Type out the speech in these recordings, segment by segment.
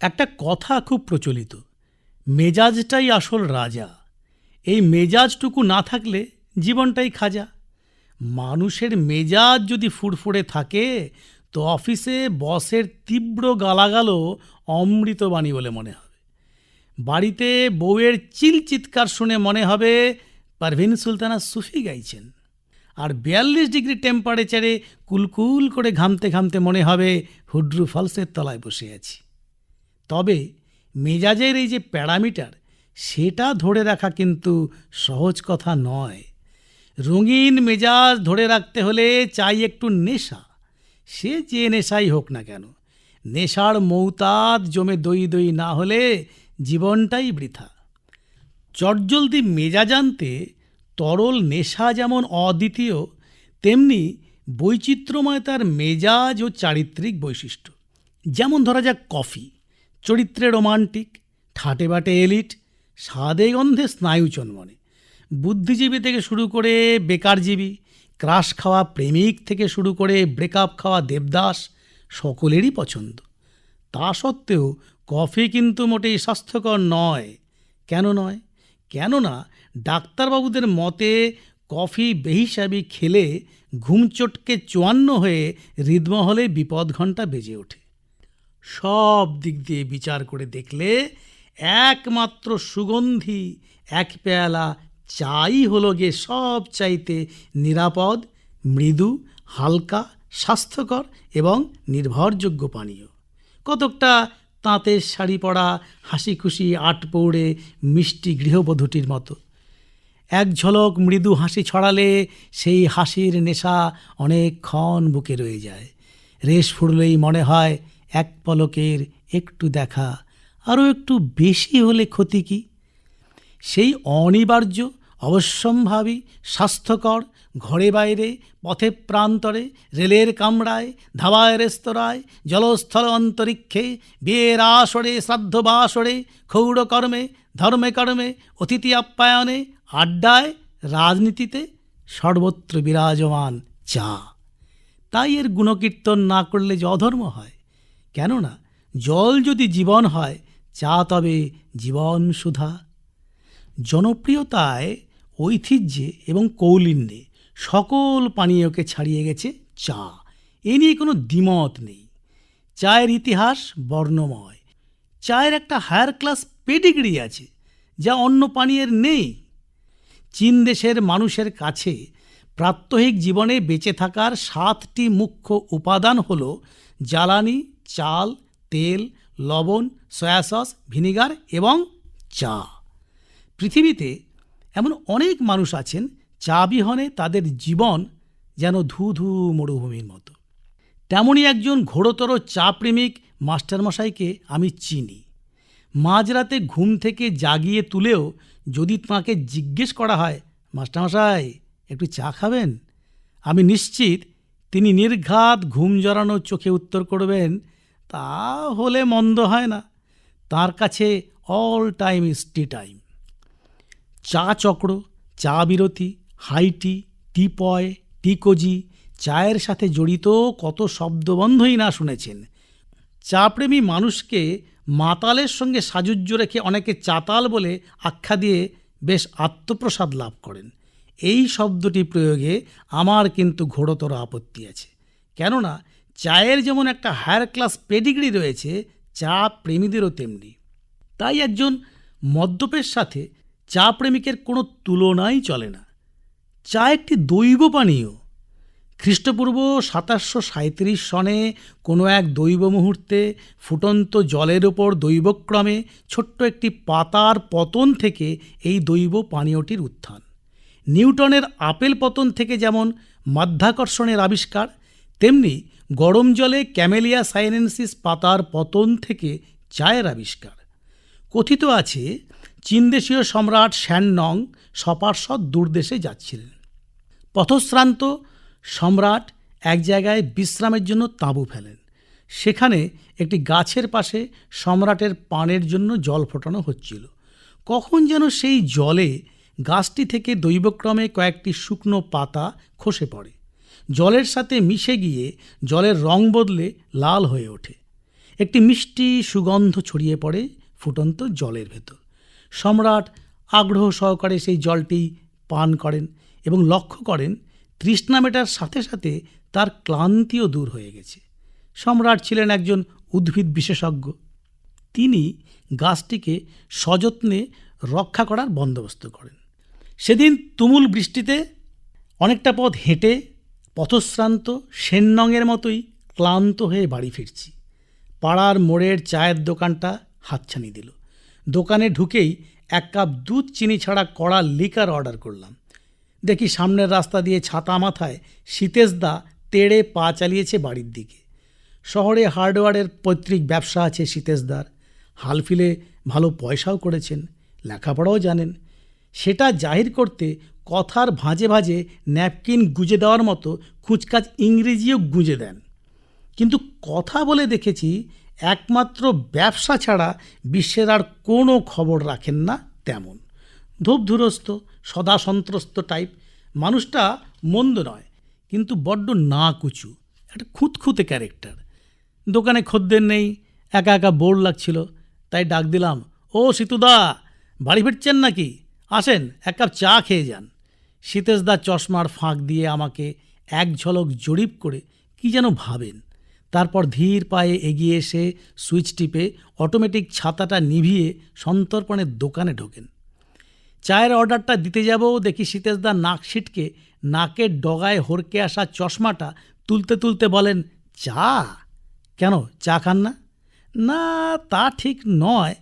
একটা কথা খুব প্রচলিত, মেজাজটাই আসল রাজা। এই মেজাজটুকু না থাকলে জীবনটাই খাজা। মানুষের মেজাজ যদি ফুরফুরে থাকে, তো অফিসে বসের তীব্র গালাগালও অমৃতবাণী বলে মনে হবে। বাড়িতে বউয়ের চিল চিৎকার শুনে মনে হবে, পারভিন সুলতানা সুফি গাইছেন। আর বিয়াল্লিশ ডিগ্রি টেম্পারেচারে কুলকুল করে ঘামতে ঘামতে মনে হবে, হুড্রু ফলসের তলায় বসে আছি। তবে মেজাজের এই যে প্যারামিটার, সেটা ধরে রাখা কিন্তু সহজ কথা নয়। রঙিন মেজাজ ধরে রাখতে হলে চাই একটু নেশা। সে যে নেশাই হোক না কেন, নেশার মৌতাদ জমে দই দই না হলে জীবনটাই বৃথা। চটজলদি মেজাজ আনতে তরল নেশা যেমন অদ্বিতীয়, তেমনি বৈচিত্র্যময় তার মেজাজ ও চারিত্রিক বৈশিষ্ট্য। যেমন ধরা যাক কফি। চরিত্রে রোমান্টিক, ঠাটে বাটে এলিট, স্বাদে গন্ধে স্নায়ু চন্মনে। বুদ্ধিজীবী থেকে শুরু করে বেকারজীবী, ক্রাশ খাওয়া প্রেমিক থেকে শুরু করে ব্রেকআপ খাওয়া দেবদাস সকলেরই পছন্দ। তা সত্ত্বেও কফি কিন্তু মোটেই স্বাস্থ্যকর নয়। কেন নয়? কেননা ডাক্তারবাবুদের মতে কফি বেহিসাবি খেলে ঘুম চটকে চুয়ান্ন হয়ে হৃদমহলে বিপদ ঘণ্টা বেজে ওঠে। সব দিক দিয়ে বিচার করে দেখলে একমাত্র সুগন্ধি, এক পেয়ালা চাই হলো গে সব চাইতে নিরাপদ, মৃদু, হালকা, স্বাস্থ্যকর এবং নির্ভরযোগ্য পানীয়। কতকটা তাঁতের শাড়ি পরা হাসি খুশি আট পৌড়ে মিষ্টি গৃহবধূটির মতো। এক ঝলক মৃদু হাসি ছড়ালে সেই হাসির নেশা অনেকক্ষণ বুকে রয়ে যায়। রেশ ফুরলেই মনে হয় এক পলকের একটু দেখা, আরও একটু বেশি হলে ক্ষতি কী? সেই অনিবার্য অবশ্যম্ভাবী স্বাস্থ্যকর, ঘরে বাইরে, পথে প্রান্তরে, রেলের কামড়ায় ধাবায় রেস্তোরাঁয়, জলস্থল অন্তরিক্ষে, বিয়ের আসরে, শ্রাদ্ধ বাসরে, ক্ষৌরকর্মে ধর্মে কর্মে অতিথি আপ্যায়নে, আড্ডায়, রাজনীতিতে সর্বত্র বিরাজমান চা। তাই এর গুণকীর্তন না করলে যে অধর্ম হয়। কেননা জল যদি জীবন হয়, চা তবে জীবন সুধা। জনপ্রিয়তায়, ঐতিহ্যে এবং কৌলিন্যে সকল পানীয়কে ছাড়িয়ে গেছে চা। এ নিয়ে কোনো দ্বিমত নেই। চায়ের ইতিহাস বর্ণময়। চায়ের একটা হায়ার ক্লাস পেডিগ্রি আছে, যা অন্য পানীয়ের নেই। চীন দেশের মানুষের কাছে প্রাত্যহিক জীবনে বেঁচে থাকার সাতটি মুখ্য উপাদান হল জ্বালানি চাল, তেল, লবণ, সয়া সস, ভিনিগার এবং চা। পৃথিবীতে এমন অনেক মানুষ আছেন, চা বিহনে তাদের জীবন যেন ধু ধু মরুভূমির মতো। তেমনই একজন ঘোরতর চা প্রেমিক মাস্টারমশাইকে আমি চিনি। মাঝরাতে ঘুম থেকে জাগিয়ে তুলেও যদি তাঁকে জিজ্ঞেস করা হয়, মাস্টারমশাই, একটু চা খাবেন? আমি নিশ্চিত তিনি নির্ঘাত ঘুম জড়ানো চোখে উত্তর করবেন তা হলে মন্দ হয় না। তার কাছে all time is tea time চা চক্র, চা বিরতি হাইটি টিপয় টিকোজি চায়ের সাথে জড়িত কত শব্দবন্ধই না শুনেছেন। চা প্রেমী মানুষকে মাতালের সঙ্গে সাজুজ্য রেখে অনেকে চাতাল বলে আখ্যা দিয়ে বেশ আত্মপ্রসাদ লাভ করেন। এই শব্দটি প্রয়োগে আমার কিন্তু ঘোরতর আপত্তি আছে। কেননা চায়ের যেমন একটা হায়ার ক্লাস পেডিগ্রি রয়েছে, চা প্রেমীদেরও তেমনি। তাই একজন মদ্যপের সাথে চা প্রেমিকের কোনো তুলনাই চলে না। চা একটি দৈব পানীয়। খ্রিস্টপূর্ব সাতাশশো সাঁত্রিশ সনে কোনো এক দৈব মুহূর্তে ফুটন্ত জলের ওপর দৈবক্রমে ছোট্ট একটি পাতার পতন থেকে এই দৈব পানীয়টির উত্থান। নিউটনের আপেল পতন থেকে যেমন মাধ্যাকর্ষণের আবিষ্কার, তেমনি গরম জলে ক্যামেলিয়া সাইনেন্সিস পাতার পতন থেকে চায়ের আবিষ্কার। কথিত আছে চীনদেশীয় সম্রাট শ্যাননং সপার্ষদ দূরদেশে যাচ্ছিলেন। পথশ্রান্ত সম্রাট এক জায়গায় বিশ্রামের জন্য তাঁবু ফেলেন। সেখানে একটি গাছের পাশে সম্রাটের পানের জন্য জল ফোটানো হচ্ছিল। কখন যেন সেই জলে গাছটি থেকে দৈবক্রমে কয়েকটি শুকনো পাতা খসে পড়ে। জলের সাথে মিশে গিয়ে জলের রং বদলে লাল হয়ে ওঠে। একটি মিষ্টি সুগন্ধ ছড়িয়ে পড়ে ফুটন্ত জলের ভেতর। সম্রাট আগ্রহ সহকারে সেই জলটি পান করেন এবং লক্ষ্য করেন তৃষ্ণা মেটার সাথে সাথে তার ক্লান্তিও দূর হয়ে গেছে। সম্রাট ছিলেন একজন উদ্ভিদ বিশেষজ্ঞ। তিনি গাছটিকে সযত্নে রক্ষা করার বন্দোবস্ত করেন। সেদিন তুমুল বৃষ্টিতে অনেকটা পথ হেঁটে পথশ্রান্ত সেননংয়ের মতোই ক্লান্ত হয়ে বাড়ি ফিরছি। পাড়ার মোড়ের চায়ের দোকানটা হাতছানি দিল। দোকানে ঢুকেই এক কাপ দুধ, চিনি ছাড়া কড়া লিকার অর্ডার করলাম। দেখি সামনের রাস্তা দিয়ে ছাতা মাথায় শীতেশদা তেড়ে পা চালিয়েছে বাড়ির দিকে। শহরে হার্ডওয়্যারের পৈতৃক ব্যবসা আছে শীতেশদার। হালফিলে ভালো পয়সাও করেছেন, লেখাপড়াও জানেন। সেটা জাহির করতে কথার ভাঁজে ভাঁজে ন্যাপকিন গুঁজে দেওয়ার মতো খুচকাচ ইংরেজিও গুঁজে দেন। কিন্তু কথা বলে দেখেছি একমাত্র ব্যবসা ছাড়া বিশ্বের আর কোনো খবর রাখেন না তেমন। ধূপধুরস্ত সদা সন্ত্রস্ত টাইপ মানুষটা মন্দ নয়, কিন্তু বড্ড না কুচু একটা খুঁতখুঁতে ক্যারেক্টার দোকানে খদ্দের নেই, একা একা বোর লাগছিল, তাই ডাক দিলাম, ও সীতুদা, বাড়ি ফিরছেন নাকি? আসেন, এক কাপ চা খেয়ে যান। শীতেশদা চশমার ফাঁক দিয়ে আমাকে এক ঝলক জরিপ করে কি যেন ভাবেন। তারপর ধীর পায়ে এগিয়ে এসে সুইচ টিপে অটোমেটিক ছাতাটা নিভিয়ে সন্তর্পণের দোকানে ঢোকেন। চায়ের অর্ডারটা দিতে যাব দেখি শীতেশদা নাক ছিটকে নাকের ডগায় হরকে আসা চশমাটা তুলতে তুলতে বলেন, চা? কেন, চা খান না? না, তা ঠিক নয়।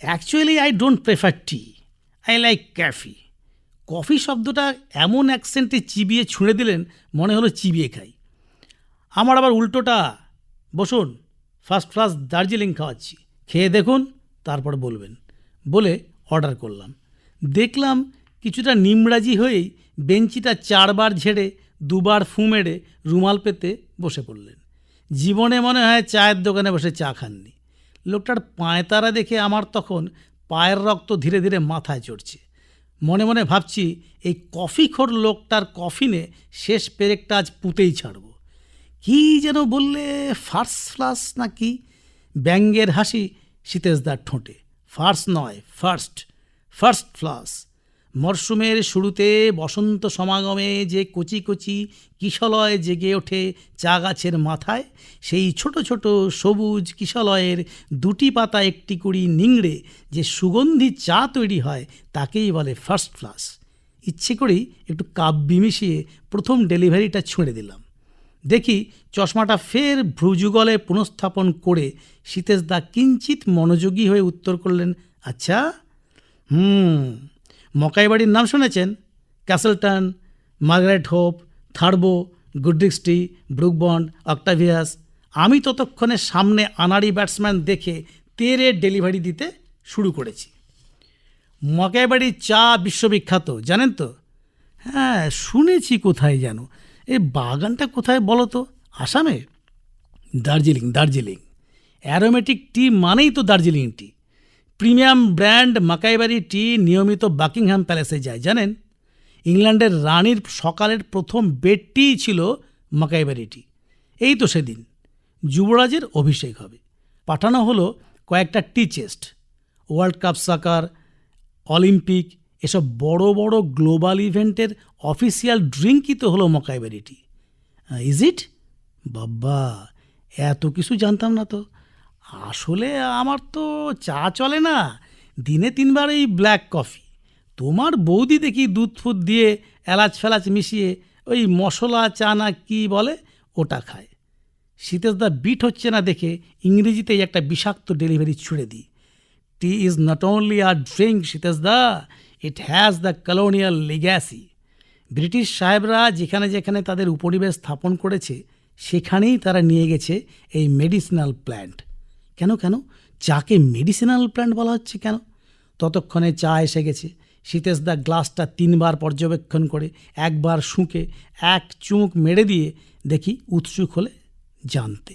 Actually I don't prefer tea. I like coffee. Coffee শব্দটা এমন অ্যাকসেন্টে চিবিয়ে ছুঁড়ে দিলেন, মনে হলো চিবিয়ে খাই। আমার আবার উল্টোটা, বসুন ফার্স্ট ক্লাস দার্জিলিং খাওয়াচ্ছি। খেয়ে দেখুন, তারপর বলবেন, বলে অর্ডার করলাম। দেখলাম কিছুটা নিমরাজি হয়েই বেঞ্চিটা চারবার ঝেড়ে, দুবার ফু মেরে রুমাল পেতে বসে পড়লেন। জীবনে মনে হয় চায়ের দোকানে বসে চা খাননি। লোকটার পায়তারা দেখে আমার তখন পায়ের রক্ত ধীরে ধীরে মাথায় চড়ছে। মনে মনে ভাবছি, এই কফিখোর লোকটার কফিনে শেষ পেরেকটা আজ পুঁতেই ছাড়ব। কি যেন বললে ফার্স্ট না নাকি? ব্যঙ্গের হাসি শীতেশদার ঠোঁটে। ফার্স্ট নয়, ফার্স্ট ফার্স্ট ক্লাস মরশুমের শুরুতে বসন্ত সমাগমে যে কচি কচি কিশলয় জেগে ওঠে চা গাছের মাথায়, সেই ছোট ছোট সবুজ কিশলয়ের দুটি পাতা একটি কুড়ি নিংড়ে যে সুগন্ধি চা তৈরি হয়, তাকেই বলে ফার্স্ট ক্লাস ইচ্ছে করেই একটু কাব্যি মিশিয়ে প্রথম ডেলিভারিটা ছুঁড়ে দিলাম। দেখি চশমাটা ফের ভ্রুযুগলে পুনঃস্থাপন করে সীতেশদা কিঞ্চিত মনোযোগী হয়ে উত্তর করলেন আচ্ছা হুম মকাই বাড়ির নাম শুনেছেন? ক্যাসেলটন, মার্গারেট হোপ, থার্বো, গুডরিক্সটি ব্রুকবন্ড অক্টাভিয়াস। আমি ততক্ষণে সামনে আনাড়ি ব্যাটসম্যান দেখে তেরে ডেলিভারি দিতে শুরু করেছি। মকাই বাড়ির চা বিশ্ববিখ্যাত, জানেন তো? হ্যাঁ শুনেছি কোথায় যেন। এই বাগানটা কোথায় বলো তো? আসামে? দার্জিলিং দার্জিলিং। অ্যারোমেটিক টি মানেই তো Darjeeling tea premium brand Makaibari tea নিয়মিত বাকিংহাম প্যালেসে যায়, জানেন? ইংল্যান্ডের রানীর সকালের প্রথম বেডটিই ছিল মাকাইবারি টি। এই তো সেদিন, যুবরাজের অভিষেক হবে। পাঠানো হলো কয়েকটা tea chest, world cup soccer, Olympic, এসব বড় বড় গ্লোবাল ইভেন্টের অফিসিয়াল ড্রিঙ্কই তো হলো মকাইবারি টি। Is it? বাবা এত কিছু জানতাম না তো। আসলে আমার তো চা চলে না। দিনে তিনবার এই ব্ল্যাক কফি তোমার বৌদি দেখি দুধ ফুদ দিয়ে এলাচ ফেলাচ মিশিয়ে ওই মশলা, চা না কি বলে, ওটা খায়। শীতেশদা বিট হচ্ছে না দেখে ইংরেজিতেই একটা বিষাক্ত ডেলিভারি ছুড়ে দিই। টি ইজ নট অনলি আর drink শীতেশদা it has the colonial legacy British সাহেবরা যেখানে যেখানে তাদের উপনিবেশ স্থাপন করেছে, সেখানেই তারা নিয়ে গেছে এই মেডিসিনাল প্ল্যান্ট কেন কেন? চাকে মেডিসিনাল প্ল্যান্ট বলা হচ্ছে কেন? ততক্ষণে চা এসে গেছে। শীতেশদা গ্লাসটা তিনবার পর্যবেক্ষণ করে একবার শুঁকে এক চুমুক মেরে দিয়ে দেখি উৎসুক হলে জানতে।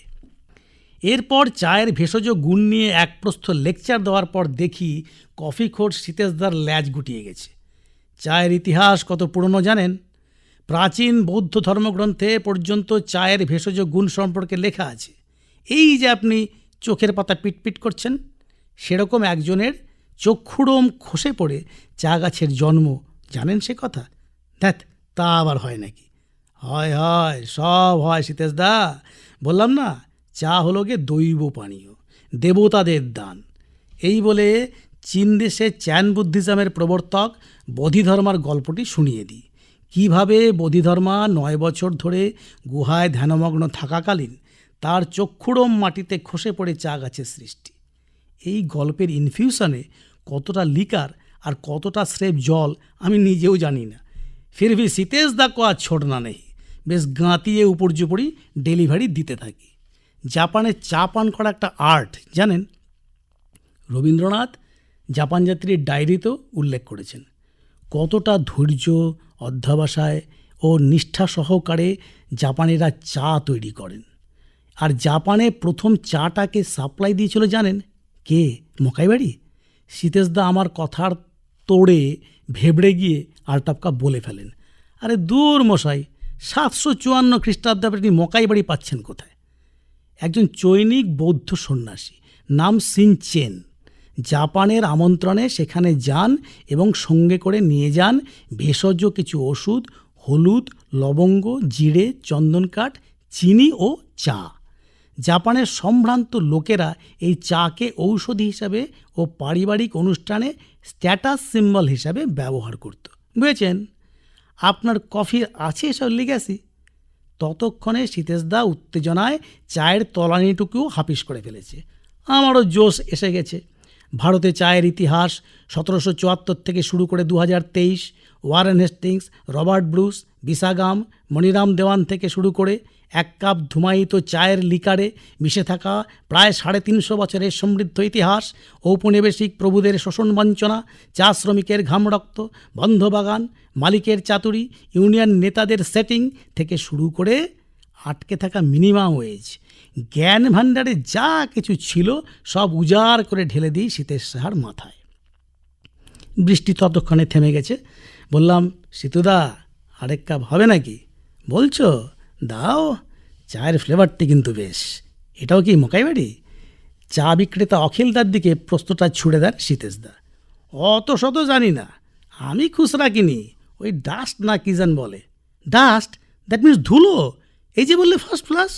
এরপর চায়ের ভেষজ গুণ নিয়ে এক প্রস্থ লেকচার দেওয়ার পর দেখি কফি খোর শীতেশদার ল্যাজ গুটিয়ে গেছে। চায়ের ইতিহাস কত পুরনো জানেন? প্রাচীন বৌদ্ধ ধর্মগ্রন্থে পর্যন্ত চায়ের ভেষজ গুণ সম্পর্কে লেখা আছে। এই যে আপনি চোখের পাতা পিটপিট করছেন। সেরকম একজনের চক্ষুরোম খসে পড়ে চা গাছের জন্ম। জানেন সে কথা? দেখ তা আবার হয় নাকি? হয় হয়, সব হয় দা বললাম না, চা হলো গে দৈব পানীয়, দেবতাদের দান। এই বলে চীন দেশে চ্যান বুদ্ধিজমের প্রবর্তক বোধিধর্মার গল্পটি শুনিয়ে দিই। কীভাবে বোধিধর্মা নয় বছর ধরে গুহায় ধ্যানমগ্ন থাকাকালীন তার চক্ষুরম মাটিতে খসে পড়ে চা গাছের সৃষ্টি। এই গল্পের ইনফিউশনে কতটা লিকার আর কতটা স্রেফ জল আমি নিজেও জানি না। ফির ভি সীতেশ দা কো আর ছোড়না নেই বেশ গাঁতিয়ে উপর্যুপরি ডেলিভারি দিতে থাকি। জাপানে চা পান করা একটা আর্ট, জানেন? রবীন্দ্রনাথ জাপান যাত্রীর ডায়েরিতেও উল্লেখ করেছেন। কতটা ধৈর্য, অধ্যাবসায় ও নিষ্ঠা সহকারে জাপানিরা চা তৈরি করেন। আর জাপানে প্রথম চাটাকে সাপ্লাই দিয়েছিল জানেন? কে? মকাইবাড়ি? সীতেশদা আমার কথার তোড়ে ভেবড়ে গিয়ে আলটাপকা বলে ফেলেন। আরে দূর মশাই, সাতশো চুয়ান্ন খ্রিস্টাব্দে আপনি মকাইবাড়ি পাচ্ছেন কোথায়? একজন চৈনিক বৌদ্ধ সন্ন্যাসী, নাম সিনচেন। জাপানের আমন্ত্রণে সেখানে যান এবং সঙ্গে করে নিয়ে যান ভেষজ কিছু ওষুধ, হলুদ, লবঙ্গ, জিরে, চন্দনকাঠ, চিনি ও চা। জাপানের সম্ভ্রান্ত লোকেরা এই চাকে ঔষধি হিসাবে ও পারিবারিক অনুষ্ঠানে স্ট্যাটাস সিম্বল হিসাবে ব্যবহার করত। বুঝেছেন? আপনার কফির আছে এসব লিগ্যাসি ততক্ষণে সীতেশদা উত্তেজনায় চায়ের তলানিটুকুও হাপিস করে ফেলেছে। আমারও জোশ এসে গেছে। ভারতে চায়ের ইতিহাস সতেরোশো চুয়াত্তর থেকে শুরু করে দু হাজার তেইশ, Warren Hastings, Robert Bruce Bisagam Maniram Dewan থেকে শুরু করে এক কাপ ধুমায়িত চায়ের লিকারে মিশে থাকা প্রায় সাড়ে তিনশো বছরের সমৃদ্ধ ইতিহাস, ঔপনিবেশিক প্রভুদের শোষণ বঞ্চনা, চা শ্রমিকের ঘামরক্ত বন্ধবাগান, মালিকের চাতুরি, ইউনিয়ন নেতাদের সেটিং থেকে শুরু করে আটকে থাকা মিনিমাম ওয়েজ। জ্ঞান ভাণ্ডারে যা কিছু ছিল সব উজাড় করে ঢেলে দিই শীতের সাহার মাথায়। বৃষ্টি ততক্ষণে থেমে গেছে। বললাম, সীতুদা, আরেক কাপ হবে নাকি? বলছো? দাও, চায়ের ফ্লেভারটি কিন্তু বেশ। এটাও কি মকাই বাড়ি? চা বিক্রেতা অখিলদার দিকে প্রস্তটা ছুড়ে দেন সীতেশদা অত শত জানি না, আমি খুচরা কিনি, ওই ডাস্ট না কি যেন বলে। ডাস্ট দ্যাট মিন্স ধুলো, এই যে বললে ফার্স্ট ফ্লাস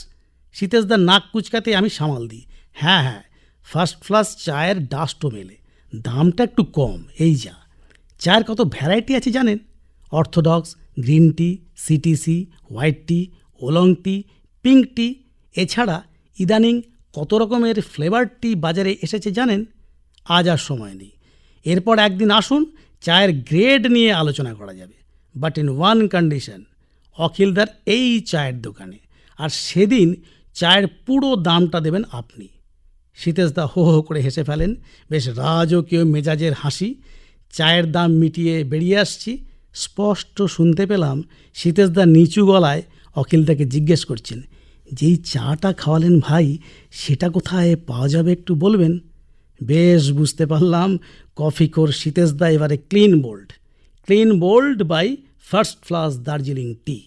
সীতেশদার নাক কুচকাতে আমি সামাল দিই। হ্যাঁ হ্যাঁ ফার্স্ট ফ্লাস চায়ের ডাস্টও মেলে। দামটা একটু কম, এই যা। চায়ের কত ভ্যারাইটি আছে জানেন? Orthodox green tea CTC white tea oolong tea pink tea, এছাড়া ইদানিং কত রকমের ফ্লেভার টি বাজারে এসেছে জানেন? আজ আর সময় নেই। এরপর একদিন আসুন, চায়ের গ্রেড নিয়ে আলোচনা করা যাবে। বাট ইন ওয়ান কন্ডিশন, অখিলদার এই চায়ের দোকানে। আর সেদিন চায়ের পুরো দামটা দেবেন আপনি। সীতেশদা হো হো করে হেসে ফেলেন, বেশ রাজকীয় মেজাজের হাসি। চায়ের দাম মিটিয়ে বেরিয়ে আসছি। স্পষ্ট শুনতে পেলাম সীতেশদা নিচু গলায় অখিলদাকে জিজ্ঞেস করছেন যেই চাটা খাওয়ালেন ভাই, সেটা কোথায় পাওয়া যাবে একটু বলবেন? বেশ, বুঝতে পারলাম। কফি কোর শীতেশ দা এবারে clean bowled. Clean bowled by first flush Darjeeling tea.